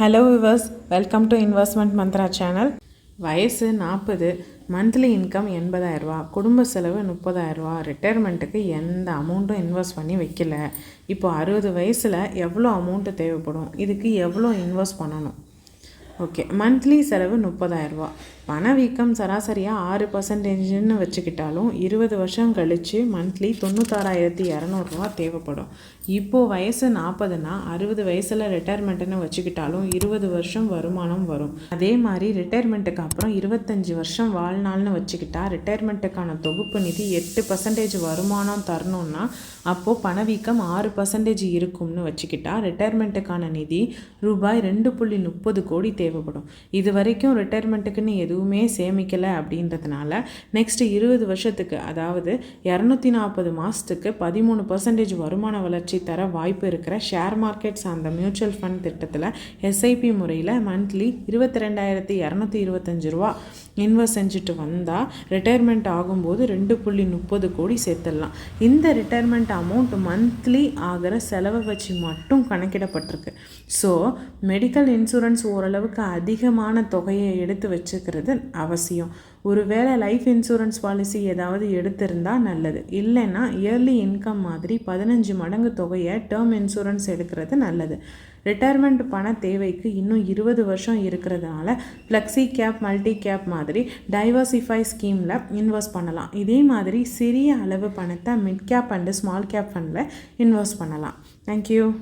Hello viewers welcome to investment Mantra channel வயசு நாற்பது monthly income எண்பதாயிரரூவா குடும்ப செலவு முப்பதாயிரரூவா ரிட்டையர்மெண்ட்டுக்கு எந்த அமௌண்ட்டும் இன்வெஸ்ட் பண்ணி வைக்கல. இப்போ அறுபது வயசில் எவ்வளோ அமௌண்ட்டு தேவைப்படும்? இதுக்கு எவ்வளோ இன்வெஸ்ட் பண்ணணும்? ஓகே. மந்த்லி செலவு முப்பதாயிரரூபா பணவீக்கம் சராசரியாக ஆறு பர்சன்டேஜ்னு வச்சுக்கிட்டாலும் இருபது வருஷம் கழித்து மந்த்லி தொண்ணூத்தாறாயிரத்தி இரநூறுவா தேவைப்படும். இப்போது வயசு நாற்பதுனா அறுபது வயசில் ரிட்டையர்மெண்ட்டுன்னு வச்சுக்கிட்டாலும் இருபது வருஷம் வருமானம் வரும். அதே மாதிரி ரிட்டையர்மெண்ட்டுக்கு அப்புறம் இருபத்தஞ்சி வருஷம் வாழ்நாள்னு வச்சுக்கிட்டா ரிட்டையர்மெண்ட்டுக்கான தொகுப்பு நிதி எட்டு பர்சன்டேஜ் வருமானம் தரணும்னா அப்போது பணவீக்கம் ஆறு பர்சன்டேஜ் இருக்கும்னு வச்சுக்கிட்டா ரிட்டையர்மெண்ட்டுக்கான நிதி ரூபாய் ரெண்டு புள்ளி முப்பது கோடி தேவை தேவைப்படும். இது வரைக்கும் ரிட்டையர்மெண்ட்டுக்குன்னு எதுவுமே சேமிக்கலை அப்படின்றதுனால நெக்ஸ்ட் இருபது வருஷத்துக்கு அதாவது இரநூத்தி நாற்பது மாதத்துக்கு பதிமூணு பர்சன்டேஜ் வருமான வளர்ச்சி தர வாய்ப்பு இருக்கிற ஷேர் மார்க்கெட்ஸ் அந்த மியூச்சுவல் ஃபண்ட் திட்டத்தில் எஸ்ஐபி முறையில் மந்த்லி இருபத்தி ரெண்டாயிரத்தி இரநூத்தி இருபத்தஞ்சு ரூபா இன்வெஸ்ட் செஞ்சுட்டு வந்தால் ரிட்டையர்மெண்ட் ஆகும்போது ரெண்டு புள்ளி முப்பது கோடி சேர்த்துடலாம். இந்த ரிட்டையர்மெண்ட் அமௌண்ட் மந்த்லி ஆகிற செலவை வச்சு மட்டும் கணக்கிடப்பட்டிருக்கு. ஸோ மெடிக்கல் இன்சூரன்ஸ் ஓரளவுக்கு அதிகமான தொகையை எடுத்து வச்சுக்கிறது அவசியம். ஒருவேளை லைஃப் இன்சூரன்ஸ் பாலிசி ஏதாவது எடுத்திருந்தால் நல்லது. இல்லைன்னா இயர்லி இன்கம் மாதிரி பதினஞ்சு மடங்கு தொகையை டேர்ம் இன்சூரன்ஸ் எடுக்கிறது நல்லது. ரிட்டையர்மெண்ட் பண தேவைக்கு இன்னும் இருபது வருஷம் இருக்கிறதுனால ஃப்ளெக்ஸி கேப் மல்டி கேப் மாதிரி டைவர்சிஃபை ஸ்கீமில் இன்வெஸ்ட் பண்ணலாம். இதே மாதிரி சிறிய அளவு பணத்தை mid cap and small cap ஃபண்டில் இன்வெஸ்ட் பண்ணலாம் தேங்க்யூ